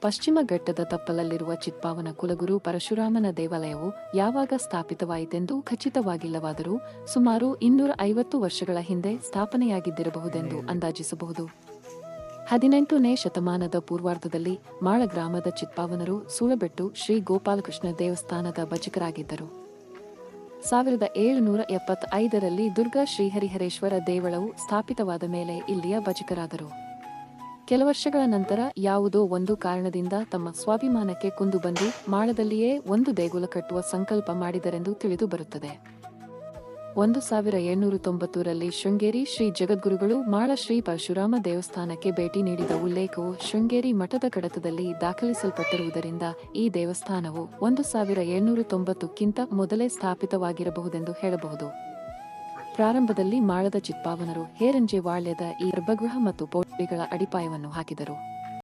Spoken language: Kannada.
ಪಶ್ಚಿಮ ಘಟ್ಟದ ತಪ್ಪಲಲ್ಲಿರುವ ಚಿತ್ಪಾವನ ಕುಲಗುರು ಪರಶುರಾಮನ ದೇವಾಲಯವು ಯಾವಾಗ ಸ್ಥಾಪಿತವಾಯಿತೆಂದು ಖಚಿತವಾಗಿಲ್ಲವಾದರೂ ಸುಮಾರು ಇನ್ನೂರ ಐವತ್ತು ವರ್ಷಗಳ ಹಿಂದೆ ಸ್ಥಾಪನೆಯಾಗಿದ್ದಿರಬಹುದೆಂದು ಅಂದಾಜಿಸಬಹುದು. ಹದಿನೆಂಟನೇ ಶತಮಾನದ ಪೂರ್ವಾರ್ಧದಲ್ಲಿ ಮಾಳ ಗ್ರಾಮದ ಚಿತ್ಪಾವನರು ಸೂಳಬೆಟ್ಟು ಶ್ರೀ ಗೋಪಾಲಕೃಷ್ಣ ದೇವಸ್ಥಾನದ ಭಜಕರಾಗಿದ್ದರು. ಸಾವಿರದ ಏಳುನೂರ ಎಪ್ಪತ್ತೈದರಲ್ಲಿ ದುರ್ಗಾ ಶ್ರೀಹರಿಹರೇಶ್ವರ ದೇವಳವು ಸ್ಥಾಪಿತವಾದ ಮೇಲೆ ಇಲ್ಲಿಯ ಭಜಕರಾದರು. ಕೆಲ ವರ್ಷಗಳ ನಂತರ ಯಾವುದೋ ಒಂದು ಕಾರಣದಿಂದ ತಮ್ಮ ಸ್ವಾಭಿಮಾನಕ್ಕೆ ಕುಂದು ಬಂದು ಮಾಳದಲ್ಲಿಯೇ ಒಂದು ದೇಗುಲ ಕಟ್ಟುವ ಸಂಕಲ್ಪ ಮಾಡಿದರೆಂದು ತಿಳಿದು ಬರುತ್ತದೆ. ಒಂದು ಸಾವಿರ ಏಳ್ನೂರು ತೊಂಬತ್ತೂರಲ್ಲಿ ಶೃಂಗೇರಿ ಶ್ರೀ ಜಗದ್ಗುರುಗಳು ಮಾಳ ಶ್ರೀ ಪರಶುರಾಮ ದೇವಸ್ಥಾನಕ್ಕೆ ಭೇಟಿ ನೀಡಿದ ಉಲ್ಲೇಖವು ಶೃಂಗೇರಿ ಮಠದ ಕಡತದಲ್ಲಿ ದಾಖಲಿಸಲ್ಪಟ್ಟಿರುವುದರಿಂದ ಈ ದೇವಸ್ಥಾನವು ಒಂದು ಸಾವಿರ ಏಳ್ನೂರು ತೊಂಬತ್ತಕ್ಕಿಂತ ಮೊದಲೇ ಸ್ಥಾಪಿತವಾಗಿರಬಹುದೆಂದು ಹೇಳಬಹುದು. ಪ್ರಾರಂಭದಲ್ಲಿ ಮಾಳದ ಚಿತ್ಪಾವನರು ಹೇರಂಜೆ ವಾಳ್ಯದ ಈ ಗರ್ಭಗೃಹ ಮತ್ತು ಪೌಳಿಗಳ ಅಡಿಪಾಯವನ್ನು ಹಾಕಿದರು.